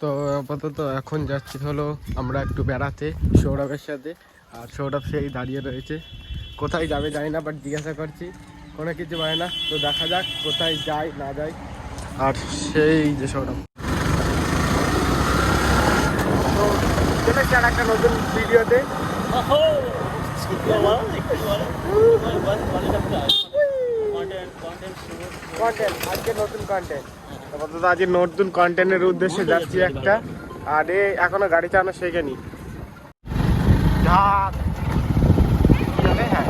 তো আপাতত এখন যাচ্ছি হলো আমরা একটু বেড়াতে, সৌরভের সাথে। আর সৌরভ সেই দাঁড়িয়ে রয়েছে। কোথায় যাবে জানি না বাট জিজ্ঞাসা করছি। কোনো কিছু হয় না। তো দেখা যাক কোথায় যায়, না যায়। আর সেই যে সৌরভ। একটা নতুন ভিডিওতে কন্টেন্ট আজকে নতুন কন্টেন্ট আপাতত আজকে নতুন কন্টেন্টের উদ্দেশ্যে যাচ্ছি একটা। আর এ এখনও গাড়ি চালানো শেখেনি। যা। কি জানে হ্যাঁ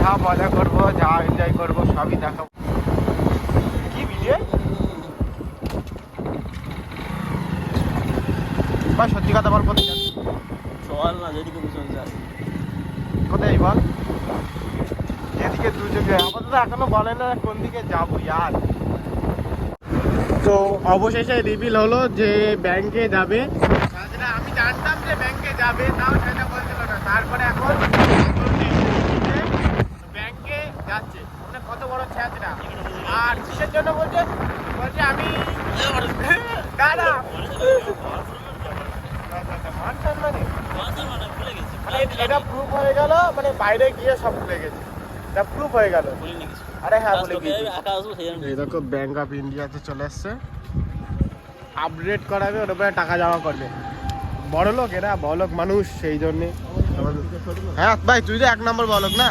যা মজা করব যা এনজয় করব সবই দেখাবো। কি ভিডিও বা সত্যি কথা বল কোথায় যাচ্ছি সকাল না যেদিকে কোথায় বল? আপাতত এখনও বলে না কোন দিকে যাব ইয়ার তো অবশেষে রিভিল হলো যে ব্যাংকে যাবে। আমি জানতাম যে ব্যাংকে যাবে তাও সেটা বলছিল না। তারপরে এখন ব্যাংকে যাচ্ছে। মানে কত বড় ছ্যাঁচড়া আর কিসের জন্য বলছে? বলছে আমি দাদা মান এটা প্রুফ হয়ে গেল মানে বাইরে গিয়ে সব ভুলে গেছে। এটা প্রুফ হয়ে গেল। আরে হ্যাঁ এই দেখো ব্যাংক অফ ইন্ডিয়াতে চলে এসছে। আপডেট করাবে ওর উপরে টাকা জমা করবে। বড় লোক এরা বড়লোক মানুষ সেই জন্যে। হ্যাঁ ভাই তুই তো এক নম্বর না?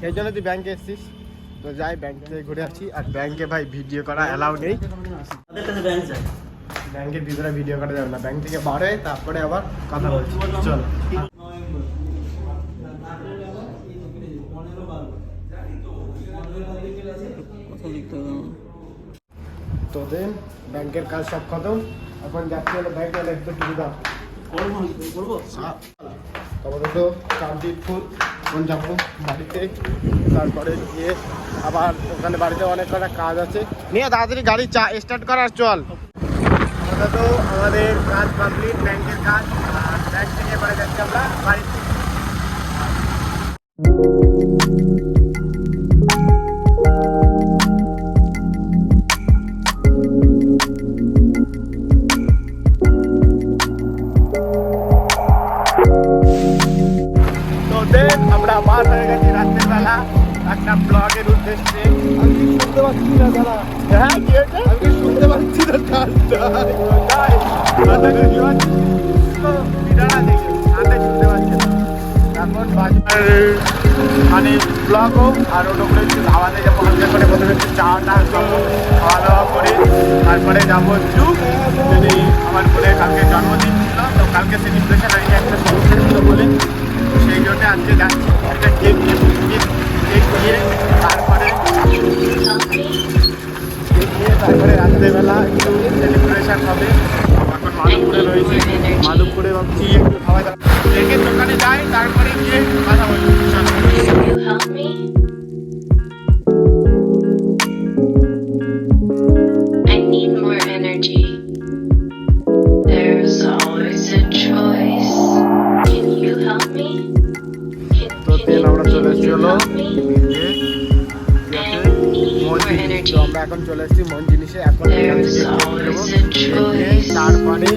সেই জন্য তুই ব্যাংকে এসছিস। তো যাই ব্যাংক থেকে ঘুরে আসছি। আর ব্যাংকে ভাই ভিডিও করা অ্যালাউ নেই। ব্যাংকের ভিতরে ভিডিও করা যাবে না। ব্যাংক থেকে বার হয়ে তারপরে আবার কথা বলছি। চল। তোদের ব্যাংকের কাজ সব খতম। এখন যাচ্ছি হলো ব্যাংকে একটু টিভি দাও আপাতত কমপ্লিট ফুল এখন যাব বাড়িতে। তারপরে গিয়ে আবার ওখানে বাড়িতে অনেক কটা কাজ আছে। নিয়ে তাড়াতাড়ি গাড়ি চা স্টার্ট করার চল। আপাতত আমাদের কাজ কমপ্লিট ব্যাংকের কাজ। ব্যাংক থেকে এবারে যাচ্ছি আমরা বাড়িতে। আমরা বার হয়ে গেছি বেলা একটা ব্লগের উদ্দেশ্যে। আমি শুনতে পাচ্ছি না দাদা। হ্যাঁ কি হয়েছে? আমি শুনতে পাচ্ছি না দেখে শুনতে পাচ্ছে না। এখন বাজার মানে ব্লগ হোক আর ওটা করে একটু খাওয়া দিয়ে যাব। হালকা করে প্রথমে একটু চা টা খাব খাওয়া দাওয়া করে তারপরে যাব একটু। যদি আমার বোনের কালকে জন্মদিন ছিল তো কালকে সেলিব্রেশন আজকে একটা সমস্যা ছিল বলে। সেই জন্য আজকে যাচ্ছি। হবে এখন মালুপুরে রয়েছে মালুপুরে ভাবছি একটু খাওয়া দাওয়া কেকের দোকানে যাই তারপরে গিয়ে কথা বলছি চলো। Can you help me? তো আমরা এখন চলে এসেছি মন জিনিসে। এখন. তারপরে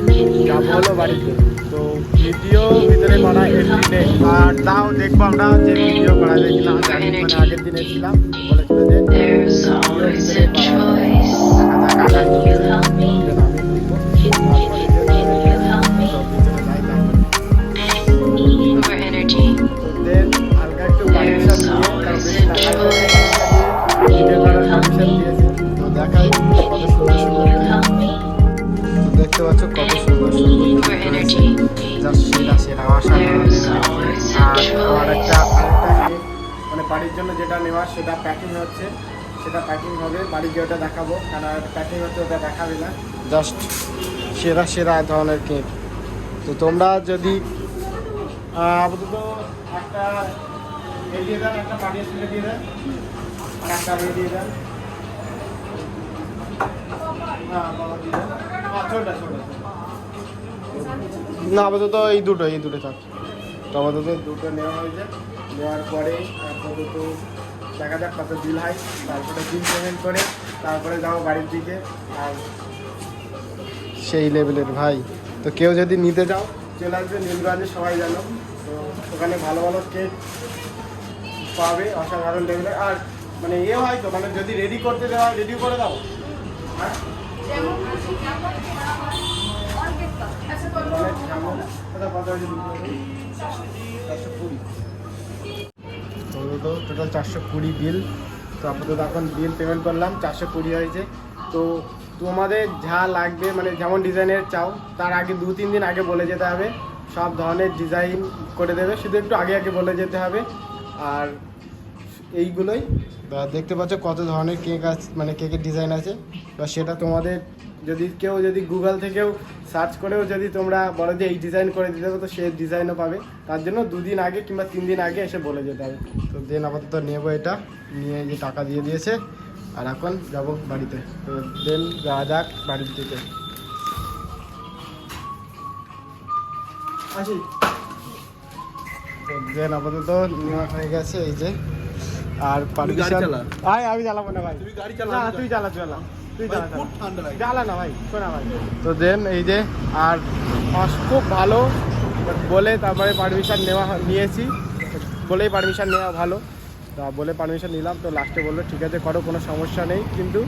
যাব হলো বাড়িতে। তো ভিডিও ভিতরে করা এভরিডে আর তাও দেখব আমরা যে ভিডিও করা যায় কিনা। মানে আগের দিন এসেছিলাম বলেছিল যে সেটা প্যাকিং হচ্ছে। সেটা প্যাকিং হবে বাড়ি গিয়ে ওটা দেখাবো। কারণ প্যাকিং হচ্ছে ওটা দেখাবে না। জাস্ট সেরা সেরা ধরনের কেক। তো তোমরা যদি আপাতত একটা দিয়ে দেন একটা পানি স্প্রে দিয়ে দেন একটা দিয়ে দেন। না আপাতত এই দুটো এই দুটো থাক। তো আপাতত দুটো নেওয়া হয়েছে নেওয়ার পরে আপাতত দেখা যাক কত বিল হয়। তারপরে বিল পেমেন্ট করে তারপরে যাব বাড়ির দিকে। আর সেই লেভেলের ভাই। তো কেউ যদি নিতে চাও? চলে আসবে নীলগঞ্জে সবাই জানো। তো ওখানে ভালো ভালো কেক পাবে অসাধারণ লেভেলের আর মানে ইয়ে হয় তো মানে যদি রেডি করতে দেওয়া হয় রেডি করে দাও। হ্যাঁ? যেমন- কোথায় কত হয়েছে বিক্রি হবে? চারশো কুড়ি তো টোটাল চারশো কুড়ি বিল তো আপাতত এখন বিল পেমেন্ট করলাম, চারশো কুড়ি হয়েছে। তো তোমাদের যা লাগবে মানে যেমন ডিজাইনের চাও, তার আগে দু তিন দিন আগে বলে যেতে হবে। সব ধরনের ডিজাইন করে দেবে, শুধু একটু আগে আগে বলে যেতে হবে। আর এইগুলোই। দেখতে পাচ্ছ কত ধরনের কেক আছে মানে কেকের ডিজাইন আছে। বা সেটা তোমাদের যদি কেউ যদি গুগল থেকেও সার্চ করেও যদি তোমরা বলো যে এই ডিজাইন করে দিতে হবে তো সে ডিজাইনও পাবে। তার জন্য দুদিন আগে কিংবা তিন দিন আগে এসে বলে যেতে হবে। তো দেন আপাতত নেব এটা নিয়ে যে টাকা দিয়ে দিয়েছে আর এখন যাব বাড়িতে। তো দেন যাওয়া যাক বাড়ির দিকে। আসি। তো দেন আপাতত নেওয়া হয়ে গেছে এই যে। আর পারমিশন। আয় আমি চালাবো না ভাই। তুমি গাড়ি চালা তুই চালা। তুই চালা। তুই ভাই ভাই। তো দেন এই যে আর খুব ভালো। বলে তারপরে পারমিশন নেওয়া নিয়েছি। বলেই পারমিশন নেওয়া ভালো। তা বলে পারমিশন নিলাম তো লাস্টে বলল ঠিক আছে করো কোনো সমস্যা নেই। কিন্তু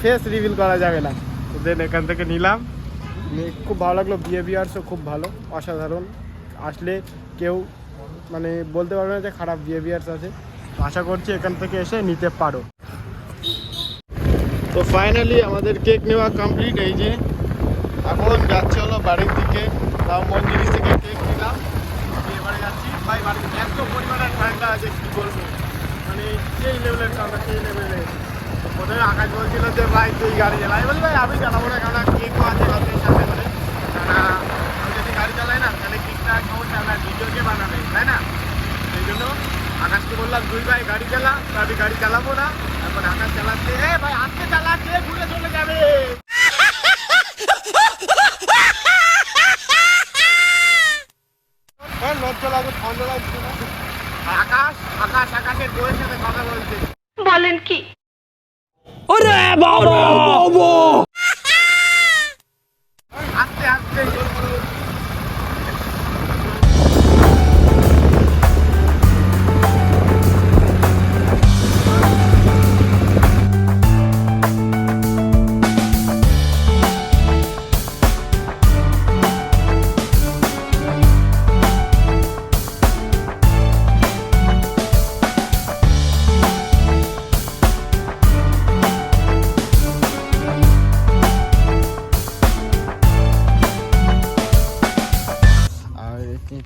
ফেস রিভিল করা যাবে না। তো দেন এখান থেকে নিলাম। খুব ভালো লাগল বিহেভিয়ার্সও খুব ভালো অসাধারণ। আসলে কেউ মানে বলতে পারবে না যে খারাপ বিহেভিয়ার্স আছে। আশা করছি এখান থেকে এসে নিতে পারো। তো ফাইনালি আমাদের কেক নেওয়া কমপ্লিট এই যে এখন যাচ্ছে হলো বাড়ির দিকে। তাও মন্দির থেকে কেক নিলাম। এবারে যাচ্ছি। ভাই, বাড়িতে এত পরিমাণে ঠান্ডা আছে, কী বলব? মানে সেই লেভেলের ঠান্ডা, সেই লেভেলের প্রথমে আকাশ বলছিল যে, ভাই, তুই গাড়ি চালা। আমি বলি, ভাই, আমি চালাবো না কারণ কেকও আছে রথের সাথে করে আমি যদি গাড়ি চালাই না, তাহলে কেকটা সমস্যা আমরা ভিডিওকে বানাবে, তাই না? সেই জন্য আকাশকে বললাম দুই ভাই গাড়ি চালা তো আমি গাড়ি চালাবো না। এখন আকাশ চালাচ্ছে এ ভাই আজকে চালাচ্ছে ঘুরে চলে যাবে। হ্যাঁ, আকাশ আকাশ আকাশের বইয়ের সাথে কথা বলছে। বলেন কি? আস্তে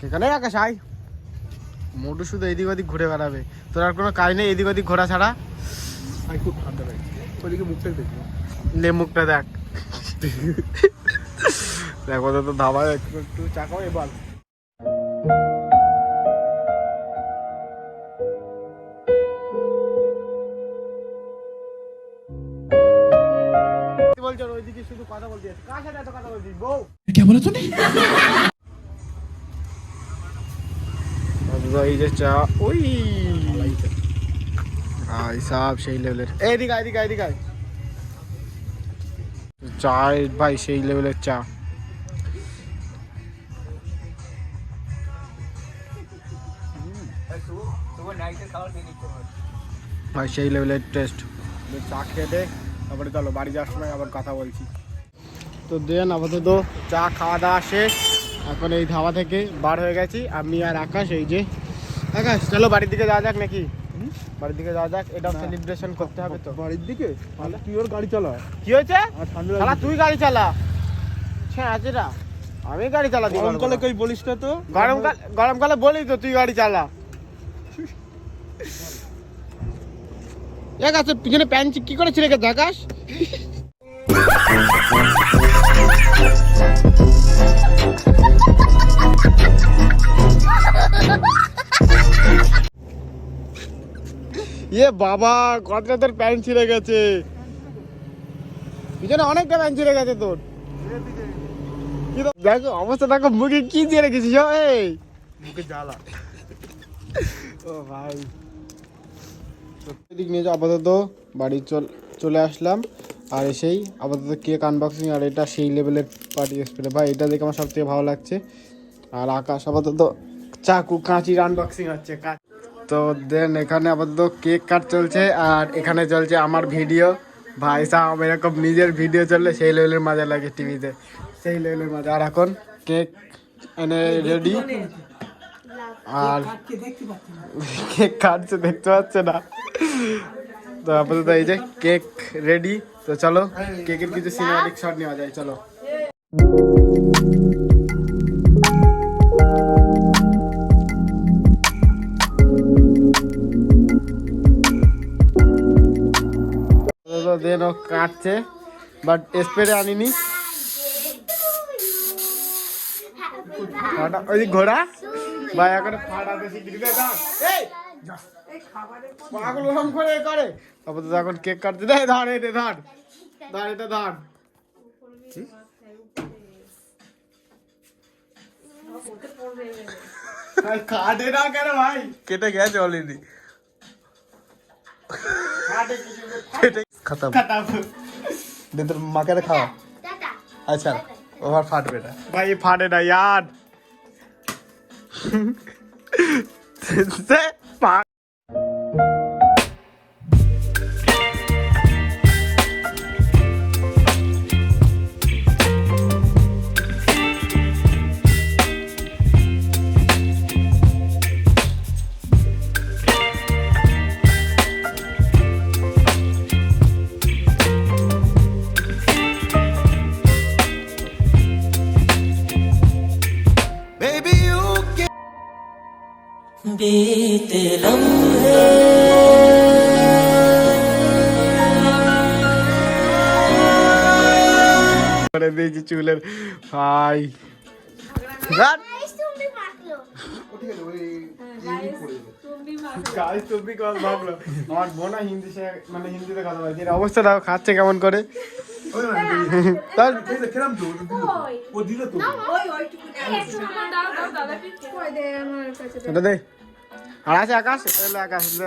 এখানে আকাশ আয়। মোটু শুধু এদিক ওদিক ঘুরে বেড়াবে। তোর আর কোনো কাজ নেই এদিক ওদিক ঘোরা ছাড়া? আমি খুব ঠান্ডা লাগে। ওদিকে মুখটা দেখব লে মুখটা দেখ। দেখ তো ধাবায় একটু একটু চাকাও এবার বলছো ওইদিকে শুধু কথা বলছিস কার সাথে এত কথা বলছিস বউ? এই যে চা ওই। ভাই সাহেব সেই লেভেলের এইদিকে এইদিকে আয়। চা ভাই সেই লেভেলের চা। ভাই সেই লেভেলের টেস্ট চা খেতে তারপরে চলো বাড়ি যাওয়ার সময় আবার কথা বলছি। তো দেন আপাতত চা খাওয়া দাওয়া শেষ। এখন এই ধাবা থেকে বার হয়ে গেছি আমি আর আকাশ এই যে চলো বাড়ির দিকে যাওয়া যাক নাকি? বাড়ির দিকে যাওয়া যাক এটাও সেলিব্রেশন করতে হবে তো। বাড়ির দিকে? তাহলে তুই ওর গাড়ি চালা। কি হয়েছে? শালা তুই গাড়ি চালা। হ্যাঁ আছে না। আমি গাড়ি চালা দিই গরমকালে কই বলিস না তো? গরমকাল গরমকালে বলি তো তুই গাড়ি চালা। এক আছে পিছনে প্যান্ট কি করে ছিঁড়ে গেছে আকাশ ইয়ে বাবা কতটা তোর প্যান্ট ছিঁড়ে গেছে। পিছনে অনেকটা প্যান্ট ছিঁড়ে গেছে তোর। দেখো অবস্থা দেখো মুখে কি দিয়ে রেখেছিস এই। মুখে জ্বালা। ও ভাই। এদিক নিয়ে আপাতত বাড়ি চল চলে আসলাম। আর এসেই আপাতত কেক আনবক্সিং আর এটা সেই লেভেলের পার্টি স্প্রে ভাই এটা দেখে আমার সব থেকে ভালো লাগছে। আর আকাশ আপাতত চাকু কাঁচির আনবক্সিং হচ্ছে তো দেন, এখানে আপাতত কেক কাট চলছে, আর এখানে চলছে আমার ভিডিও ভাই সাহেব, এরকম নিজের ভিডিও চললে সেই লেভেলের মজা লাগে টিভিতে। সেই লেভেলের মজা। আর এখন কেক এনে রেডি আর কেক কাটছে দেখতে পাচ্ছে না। তো আপাতত এই যে কেক রেডি তো চলো কেকের কিছু সিনেমাটিক শট নেওয়া যায়, চলো। দেন ও কাটছে বাট স্প্রে আনিনি। ফাটা- ওই ঘোড়া? ভাই এখন ফাটাতে শিখি দে দাও এই! যা। পাগল ওরম করে করে। আপাতত এখন কেক কাটতে দে ধর এটা ধর। ধর এটা ধর। কাটে না কেন ভাই? কেটে গেছে অলরেডি। কেটে খতম দে তোর মাকে খাও আচ্ছা ওভার ফাটবে না ভাই ফাটে না ইয়ার দিয়েছি চুলের ভাই আমার বোনা হিন্দি সে মানে হিন্দিতে কথা বলছে এর অবস্থা দাও খাচ্ছে কেমন করে তার দে আর আছে আকাশ আকাশ দে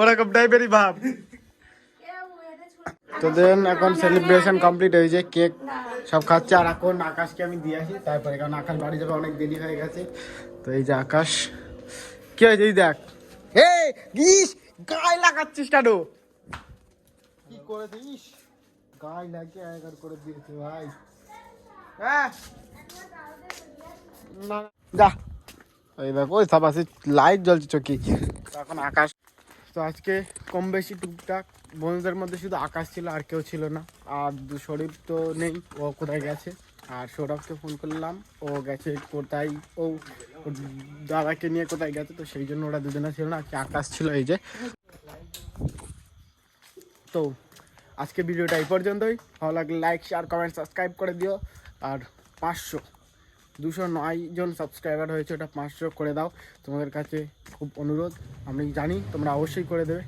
ওরকম টাইপেরই ভাব। তো দেন এখন সেলিব্রেশন কমপ্লিট হয়েছে কেক সব খাচ্ছে আর এখন আকাশকে আমি দিয়ে আসি তারপরে কারণ আকাশ বাড়ি যাবে অনেক দেরি হয়ে গেছে। তো এই যে আকাশ কি হয়েছে এই দেখ। হে গিস গায়ে লাগাচ্ছিস কেন কি করেছিস গায়ে লাগিয়ে এগার করে দিয়েছে ভাই। হ্যাঁ না যা। দেখো ওই সব আছে লাইট জ্বলছে চোখে। এখন আকাশ। তো আজকে কম বেশি টুকটাক বন্ধুদের মধ্যে শুধু আকাশ ছিল আর কেউ ছিল না। আর দু শরীর তো নেই, ও কোথায় গেছে? আর সৌরভকে ফোন করলাম, ও গেছে কোথায়? ও দাদাকে নিয়ে কোথায় গেছে? তো সেই জন্য ওরা দুজনে ছিল না, আজকে আকাশ ছিল এই যে। তো আজকে ভিডিওটা এই পর্যন্তই। ভালো লাগলে লাইক শেয়ার কমেন্ট সাবস্ক্রাইব করে দিও। আর পাঁচশো। দুশো নয় জন সাবস্ক্রাইবার হয়েছে, ওটা পাঁচশো করে দাও। তোমাদের কাছে খুব অনুরোধ, আমি জানি তোমরা অবশ্যই করে দেবে।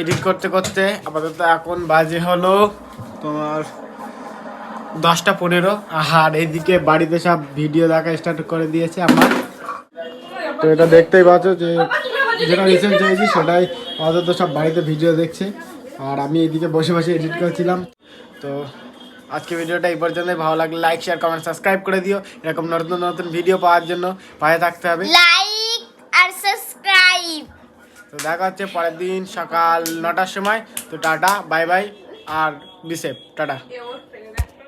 এডিট করতে করতে আপাতত এখন বাজে হলো তোমার দশটা পনেরো। আর এইদিকে বাড়িতে সব ভিডিও দেখা স্টার্ট করে দিয়েছে আমার। তো এটা দেখতেই পাচ্ছ যে, যেটা রিসেন্ট হয়েছি সেটাই আপাতত সব বাড়িতে ভিডিও দেখছে। আর আমি এদিকে বসে বসে এডিট করছিলাম। তো আজকে ভিডিওটা এই পর্যন্তই। ভালো লাগলে লাইক শেয়ার কমেন্ট সাবস্ক্রাইব করে দিও। এরকম নতুন নতুন ভিডিও পাওয়ার জন্য পাশে থাকতে হবে। লাইক আর সাবস্ক্রাইব তো দেখা হচ্ছে পরের দিন সকাল নটার সময়। তো টাটা বাই বাই আর বিসেপ টাটা।